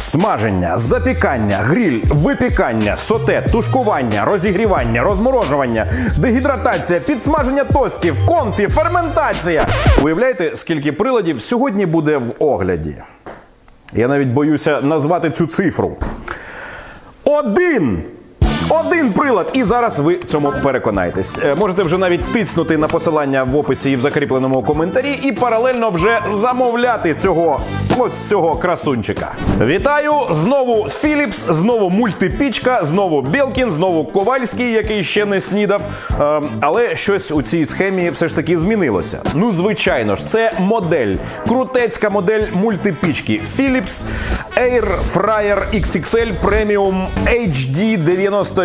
Смаження, запікання, гріль, випікання, соте, тушкування, розігрівання, розморожування, дегідратація, підсмаження тостів, конфі, ферментація. Уявляєте, скільки приладів сьогодні буде в огляді? Я навіть боюся назвати цю цифру. Один! Один прилад, і зараз ви цьому переконаєтесь. Е, Можете вже навіть тицнути на посилання в описі і в закріпленому коментарі, і паралельно вже замовляти цього ось цього красунчика. Вітаю! Знову Philips, знову мультипічка, знову Белкін, знову Ковальський, який ще не снідав. Е, але щось у цій схемі все ж таки змінилося. Ну, звичайно ж, це модель, крутецька модель мультипічки Philips Air Fryer XXL Premium HD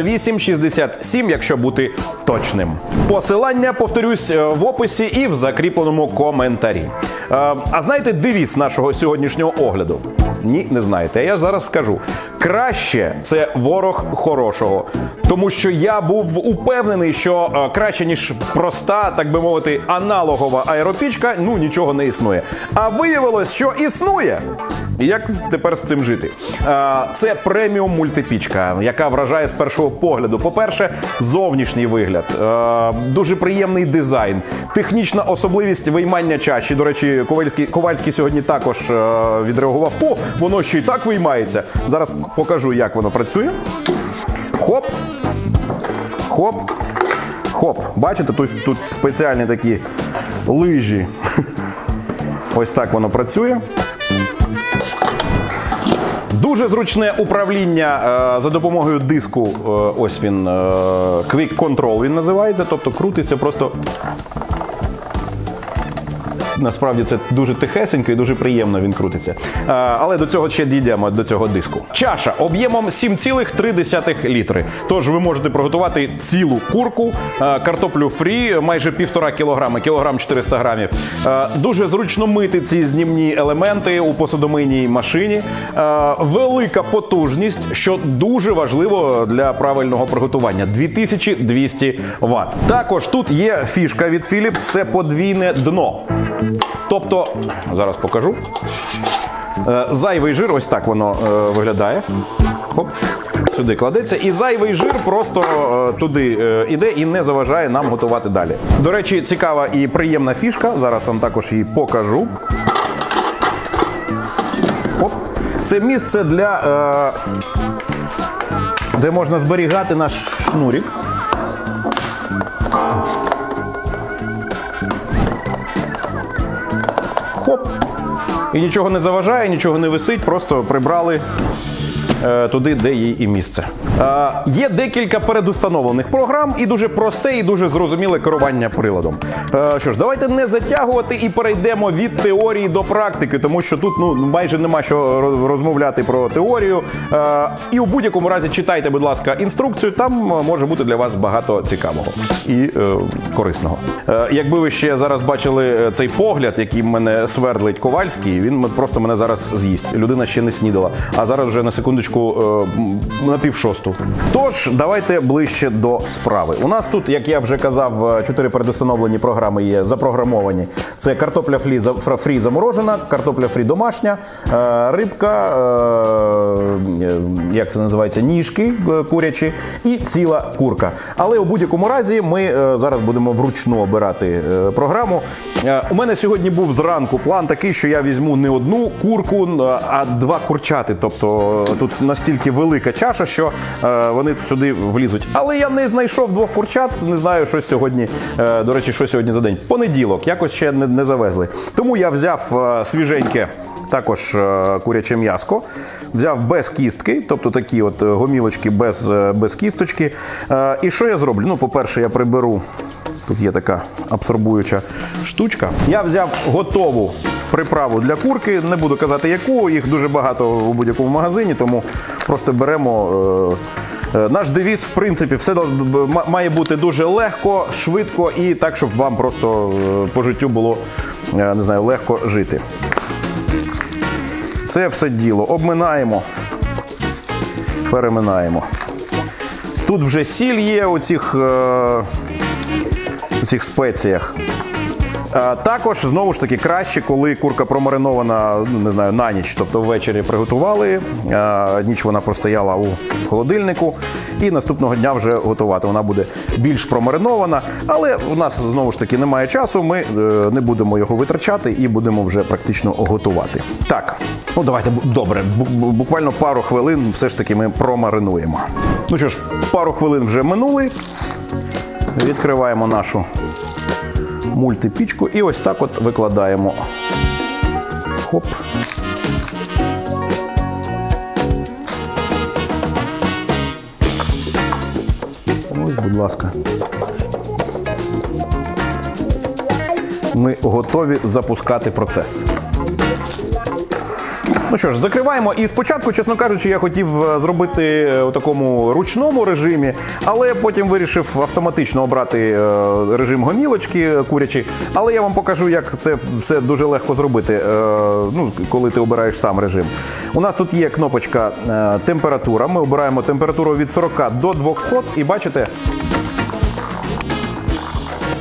9867, якщо бути точним. Посилання, повторюсь, е, в описі і в закріпленому коментарі. Е, А знаєте девіз нашого сьогоднішнього огляду? Ні, не знаєте. Я зараз скажу: краще це ворог хорошого. Тому що я був упевнений, що е, краще ніж проста, так би мовити, аналогова аеропічка, ну нічого не існує. А виявилось, що існує. Як тепер з цим жити? Е, Це преміум мультипічка, яка вражає з першого погляду. По-перше, зовнішній вигляд, е, дуже приємний дизайн, технічна особливість виймання чаші. До речі, Ковальський, Ковальський сьогодні також відреагував. О, воно ще й так виймається. Зараз покажу, як воно працює. Хоп. Хоп. Хоп. Бачите, тут, тут спеціальні такі лижі. Ось так воно працює. Дуже зручне управління е, за допомогою диску. е, ось він е, Quick Control він називається. Тобто крутиться просто. Насправді це дуже тихесенько і дуже приємно він крутиться. Але до цього ще дійдемо до цього диску. Чаша об'ємом 7,3 літри. Тож ви можете приготувати цілу курку, картоплю фрі, майже півтора кілограми, кілограм 400 грамів. Дуже зручно мити ці знімні елементи у посудомийній машині. Велика потужність, що дуже важливо для правильного приготування 2200 Вт. Також тут є фішка від Philips, це подвійне дно. Тобто, зараз покажу. Е, Зайвий жир, ось так воно е, виглядає. Хоп. Сюди кладеться, і зайвий жир просто е, туди іде і не заважає нам готувати далі. До речі, цікава і приємна фішка. Зараз вам також її покажу. Хоп. Це місце для. Де можна зберігати наш шнурік. І нічого не заважає, нічого не висить, просто прибрали туди, де їй і місце. Е, є декілька передустановлених програм і дуже просте і дуже зрозуміле керування приладом. Е, що ж, давайте не затягувати і перейдемо від теорії до практики, тому що тут ну майже нема що розмовляти про теорію. Е, і у будь-якому разі читайте, будь ласка, інструкцію. Там е, може бути для вас багато цікавого і е, корисного. Е, якби ви ще зараз бачили е, цей погляд, який мене свердлить Ковальський, він просто мене зараз з'їсть. Людина ще не снідала, а зараз вже на секундочку е, на пів шосту. Тож давайте ближче до справи. У нас тут, як я вже казав, е, чотири передустановлені програми є запрограмовані. Це картопля фрі, заморожена, картопля фрі домашня, е, рибка, як це називається, ніжки курячі і ціла курка. Але у будь-якому разі ми зараз будемо вручну обирати програму. У мене сьогодні був зранку план такий, що я візьму не одну курку, а два курчати. Тобто тут настільки велика чаша, що е, вони сюди влізуть. Але я не знайшов двох курчат. Не знаю, що сьогодні. е, До речі, що сьогодні за день. Понеділок, якось ще не, завезли. Тому я взяв е, свіженьке. Також куряче м'яско. Взяв без кістки, тобто такі от гомілочки без, без кісточки. І що я зроблю? Ну, по-перше, я приберу. Тут є така абсорбуюча штучка. Я взяв готову приправу для курки. Не буду казати яку, їх дуже багато у будь-якому магазині, тому просто беремо. е, е, Наш девіз, в принципі, все має бути дуже легко, швидко і так, щоб вам просто е, по життю було не знаю, легко жити. Це все діло обминаємо, переминаємо. Тут вже сіль є у цих, у цих спеціях. Також знову ж таки краще, коли курка промаринована, ну не знаю, на ніч. Тобто ввечері приготували, ніч вона простояла у холодильнику, і наступного дня вже готувати. Вона буде більш промаринована, але у нас знову ж таки немає часу. Ми е, не будемо його витрачати і будемо вже практично готувати. Так, ну давайте добре. бу- бу- Буквально пару хвилин все ж таки ми промаринуємо. Ну що ж, пару хвилин вже минули. Відкриваємо нашу мультипічку і ось так от викладаємо. Хоп. Ось, будь ласка. Ми готові запускати процес. Ну що ж, закриваємо. І спочатку, чесно кажучи, я хотів е, зробити е, у такому ручному режимі, але потім вирішив автоматично обрати е, режим гомілочки курячі. Але я вам покажу, як це все дуже легко зробити, ну, коли ти обираєш сам режим. У нас тут є кнопочка температура. Ми обираємо температуру від 40 до 200 і бачите,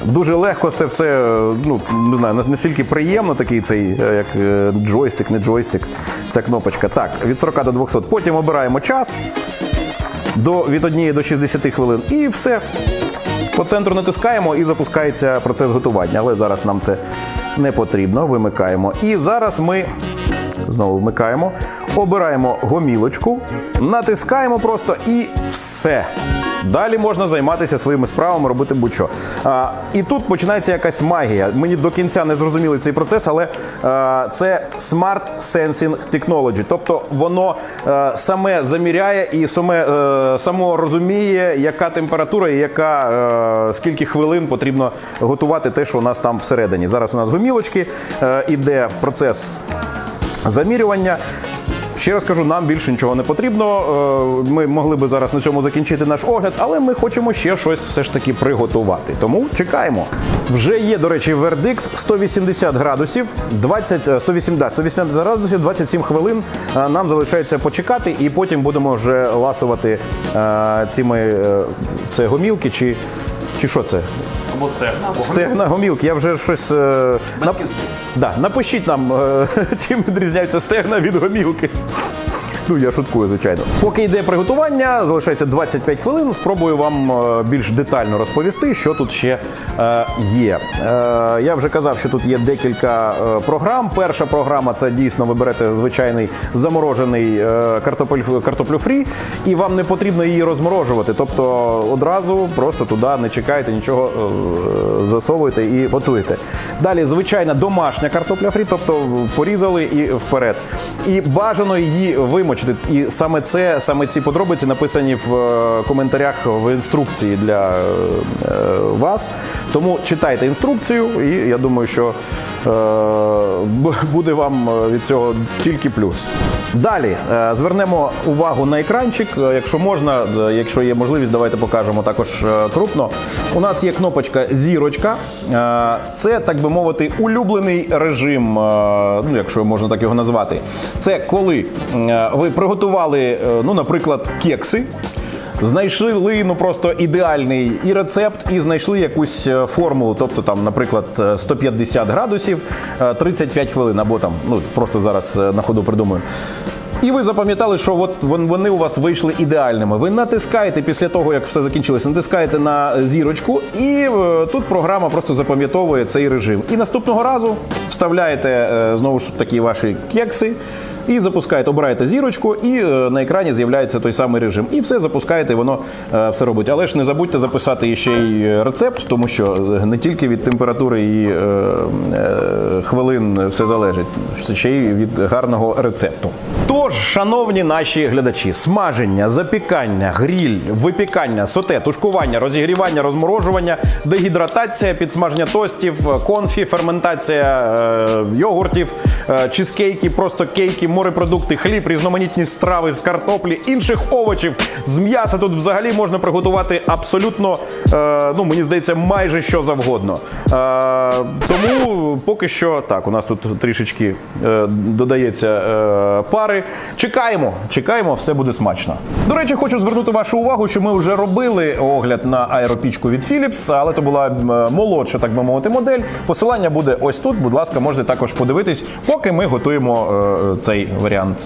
Дуже легко це все, е, ну не знаю, настільки приємно такий цей, е, як е, джойстик, не джойстик. Ця кнопочка. Так, від 40 до 200. Потім обираємо час до, від 1 до 60 хвилин. І все. По центру натискаємо і запускається процес готування. Але зараз нам це не потрібно. Вимикаємо. І зараз ми знову вмикаємо, обираємо гомілочку, натискаємо просто і все. Далі можна займатися своїми справами, робити будь-що. А, і тут починається якась магія. Мені до кінця не зрозумілий цей процес, але а, це Smart Sensing Technology. Тобто воно е, саме заміряє і саме, е, само розуміє, яка температура і яка е, скільки хвилин потрібно готувати те, що у нас там всередині. Зараз у нас гомілочки, е, іде процес замірювання. Ще раз кажу, нам більше нічого не потрібно. Е, Ми могли би зараз на цьому закінчити наш огляд, але ми хочемо ще щось все ж таки приготувати. Тому чекаємо. Вже є, до речі, вердикт 180 градусів, 20, е, 108, да, 180 градусів, 27 хвилин. Е, Нам залишається почекати, і потім будемо вже ласувати е, цими е, це гомілки чи, чи що це? Або стегна. Стегна гомілки. Я вже щось. Е, нап... да, напишіть нам, е, чим відрізняються стегна від гомілки. Ну, я шуткую, звичайно. Поки йде приготування, залишається 25 хвилин. Спробую вам е, більш детально розповісти, що тут ще е, є. Е, я вже казав, що тут є декілька програм. Перша програма це дійсно ви берете звичайний заморожений картопль, картоплю фрі, і вам не потрібно її розморожувати. Тобто одразу просто туди не чекайте, нічого засовуєте і готуєте. Далі звичайна домашня картопля фрі, тобто порізали і вперед. І бажано її вимочити. І саме це, саме ці подробиці написані в е, коментарях в інструкції для е, вас. Тому читайте інструкцію, і я думаю, що е, буде вам е, від цього тільки плюс. Далі е, звернемо увагу на екранчик. Е, Якщо можна, е, якщо є можливість, давайте покажемо також крупно. У нас є кнопочка зірочка. Це, так би мовити, улюблений режим, ну якщо можна так його назвати. Це коли ви приготували, ну, наприклад, кекси. Знайшли ну просто ідеальний і рецепт, і знайшли якусь е, формулу, тобто там, наприклад, е, 150 градусів, е, 35 хвилин, або там, ну просто зараз е, на ходу придумаю. І ви запам'ятали, що от вони у вас вийшли ідеальними. Ви натискаєте після того, як все закінчилось, натискаєте на зірочку, і е, тут програма просто запам'ятовує цей режим. І наступного разу вставляєте е, знову ж такі ваші кекси. І запускаєте, обираєте зірочку, і е, на екрані з'являється той самий режим. І все запускаєте, і воно е, все робить. Але ж не забудьте записати ще й рецепт, тому що е, не тільки від температури і е, е, хвилин все залежить, ще й від гарного рецепту. Тож, шановні наші глядачі, смаження, запікання, гріль, випікання, соте, тушкування, розігрівання, розморожування, дегідратація, підсмаження тостів, конфі, ферментація е, йогуртів, е, чизкейки, просто кейки, морепродукти, хліб, різноманітні страви з картоплі, інших овочів, з м'яса. Тут взагалі можна приготувати абсолютно, е, ну мені здається, майже що завгодно. Е, тому поки що так, у нас тут трішечки е, додається е, пари. Чекаємо, чекаємо, все буде смачно. До речі, хочу звернути вашу увагу, що ми вже робили огляд на аеропічку від Philips, але то була молодша, так би мовити, модель. Посилання буде ось тут. Будь ласка, можете також подивитись, поки ми готуємо е, цей варіант.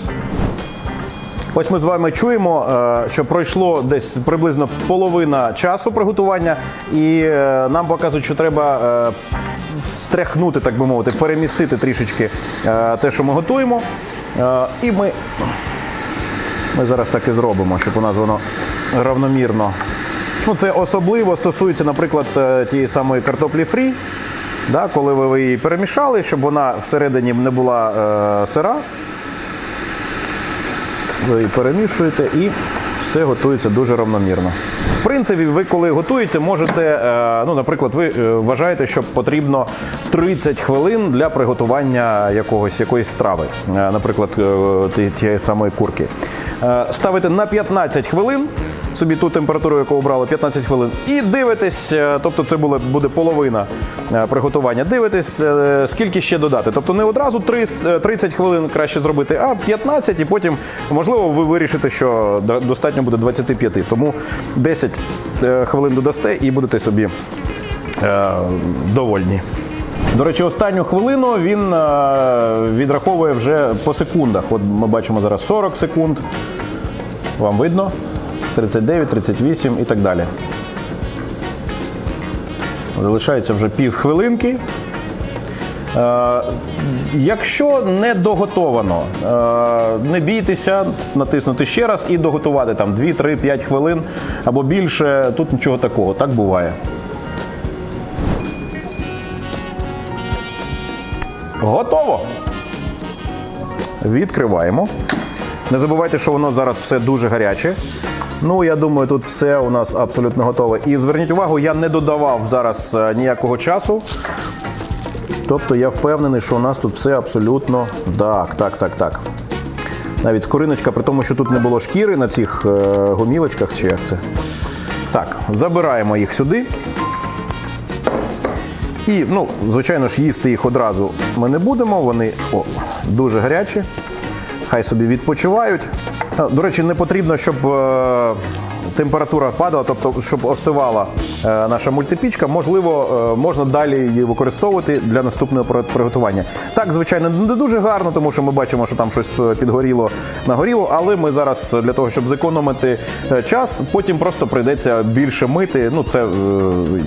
Ось ми з вами чуємо, е, що пройшло десь приблизно половина часу приготування, і е, нам показують, що треба е, стряхнути, так би мовити, перемістити трішечки е, те, що ми готуємо. Е, І ми, ми зараз так і зробимо, щоб у нас воно равномірно. Ну, це особливо стосується, наприклад, е, тієї самої картоплі фрі. Да, коли ви її перемішали, щоб вона всередині не була е, сира, ви її перемішуєте і все готується дуже равномірно. Принципі, ви коли готуєте, можете, е, ну, наприклад, ви е, вважаєте, що потрібно 30 хвилин для приготування якогось, якоїсь страви, е, наприклад, тієї самої курки. Ставите на 15 хвилин, собі ту температуру, яку обрали, 15 хвилин, і дивитесь, е, тобто це буде, буде половина е, приготування. Дивитесь, е, скільки ще додати. Тобто не одразу 30 30 хвилин краще зробити, а 15, і потім, можливо, ви вирішите, що достатньо буде 25. Тому 10 е, хвилин додасте і будете собі довольні. До речі, останню хвилину він відраховує вже по секундах. От ми бачимо зараз 40 секунд. Вам видно? 39, 38 і так далі. Залишається вже пів хвилинки. Е, якщо не доготовано, е, не бійтеся натиснути ще раз і доготувати там 2, 3, 5 хвилин або більше. Тут нічого такого, так буває. Готово! Відкриваємо. Не забувайте, що воно зараз все дуже гаряче. Ну, я думаю, тут все у нас абсолютно готове. І зверніть увагу, я не додавав зараз е, ніякого часу. Тобто я впевнений, що у нас тут все абсолютно так, так, так, так. Навіть скориночка, при тому, що тут не було шкіри на цих е, гомілочках, чи як це. Так, забираємо їх сюди. І, ну, звичайно ж, їсти їх одразу ми не будемо. Вони о, дуже гарячі. Хай собі відпочивають. А, До речі, не потрібно, щоб е, температура падала, тобто щоб остивала е, наша мультипічка. Можливо, е, можна далі її використовувати для наступного приготування. Так, звичайно, не дуже гарно, тому що ми бачимо, що там щось е, підгоріло, нагоріло. Але ми зараз е, для того, щоб зекономити е, час, потім просто прийдеться більше мити. Ну, це, е,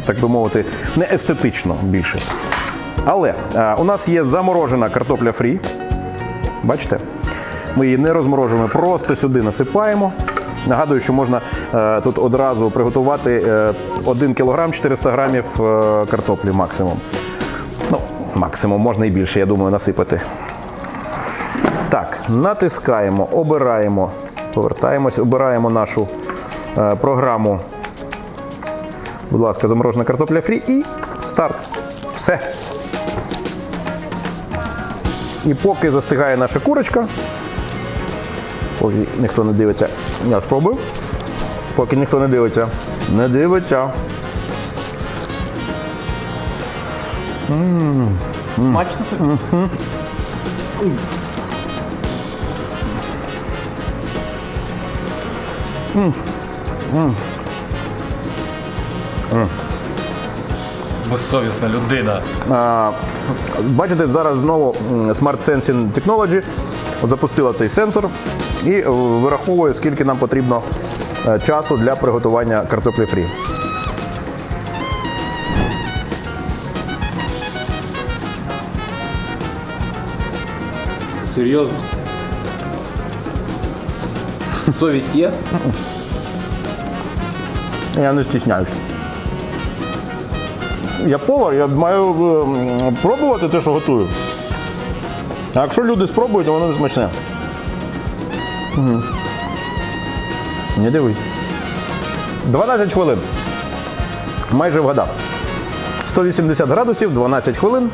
так би мовити, не естетично більше. Але е, у нас є заморожена картопля фрі. Бачите? Ми її не розморожуємо, просто сюди насипаємо. Нагадую, що можна е, тут одразу приготувати е, 1 кг 400 грамів е, картоплі максимум. Ну, максимум, можна і більше, я думаю, насипати. Так, натискаємо, обираємо, повертаємось, обираємо нашу е, програму. Будь ласка, заморожена картопля фрі і старт. Все. І поки застигає наша курочка, поки ніхто не дивиться, я спробую. Поки ніхто не дивиться. Не дивиться. Смачно тобі? Безсовісна людина. А, бачите, зараз знову Smart Sensing Technology запустила цей сенсор і е, вираховує, скільки нам потрібно е, часу для приготування картоплі фрі. Серйозно? Совість є? Я не стісняюсь. Я повар, я маю е, пробувати те, що готую. А якщо люди спробують, то воно не смачне. Угу. Не дивись. 12 хвилин. Майже вгадав. 180 градусів, 12 хвилин,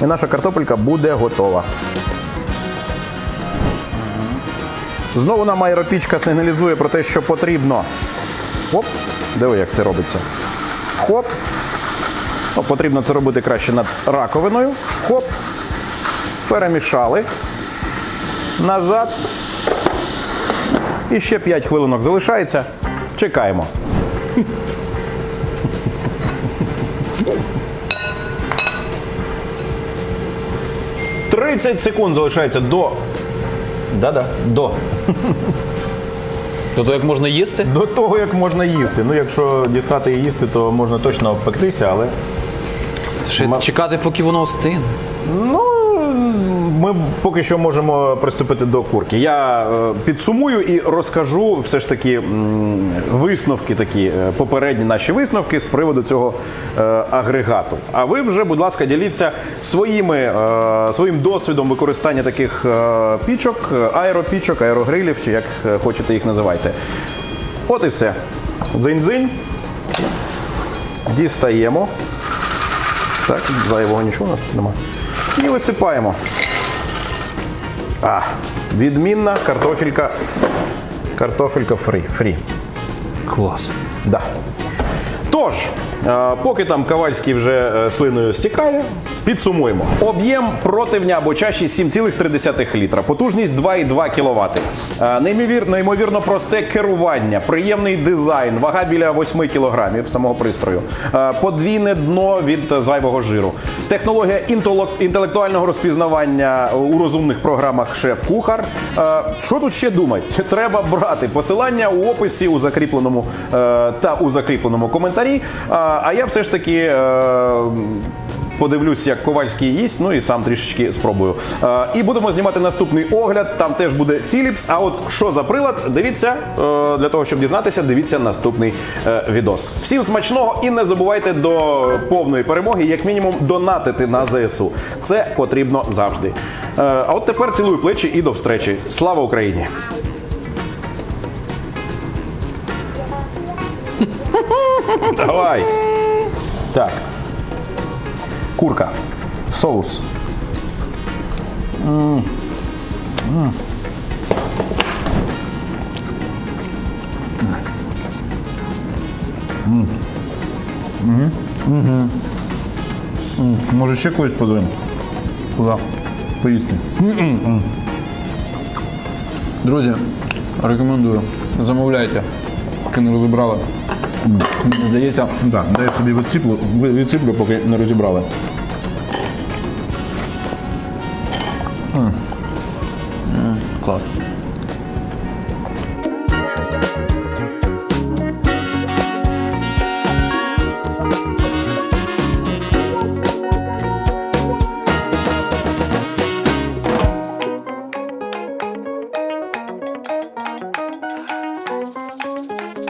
і наша картопелька буде готова. Знову нам аеропічка сигналізує про те, що потрібно. Оп, диви, як це робиться. Хоп. Ну, потрібно це робити краще над раковиною. Хоп. Перемішали. Назад. І ще 5 хвилинок залишається. Чекаємо. Тридцять секунд залишається до. Да-да, до. Тобто як можна їсти? До того, як можна їсти. Ну, якщо дістати і їсти, то можна точно обпектися, але. Ще чекати, поки воно остине. Ну, ми поки що можемо приступити до курки. Я е, підсумую і розкажу все ж таки висновки, такі е, попередні наші висновки з приводу цього е, агрегату. А ви вже, будь ласка, діліться своїми, своїм досвідом використання таких пічок, аеропічок, аерогрилів, чи як хочете їх називайте. От і все. Дзинь-дзинь. Дістаємо. Так, зайвого нічого у нас немає. І висипаємо. А, відмінна картофелька. Картофелька фрі. фрі. Клас. Да. Тож, е, поки там Ковальський вже е, слиною стікає, підсумуємо. Об'єм противня або чаші 7,3 літра, потужність 2,2 кВт. Е, Неймовірно, неймовірно просте керування, приємний дизайн, вага біля 8 кг самого пристрою, е, подвійне дно від зайвого жиру, технологія інтелек- інтелектуального розпізнавання у розумних програмах шеф-кухар. Е, Що тут ще думати? Треба брати посилання у описі у закріпленому та у закріпленому коментарі. А я все ж таки. Подивлюсь, як Ковальський їсть, ну і сам трішечки спробую. Е, і будемо знімати наступний огляд. Там теж буде Philips. А от що за прилад, дивіться е, для того, щоб дізнатися, дивіться наступний е, відос. Всім смачного і не забувайте до повної перемоги, як мінімум, донатити на ЗСУ. Це потрібно завжди. Е, а от тепер цілую плечі і до встречі. Слава Україні! Давай. Так. Курка. Соус. Може ще когось позвемо? Куди? Поїсти. Друзі, рекомендую. Замовляйте, поки не розібрали. Здається, Так, дай собі відсиплю, відсиплю, поки не розібрали. 造成的。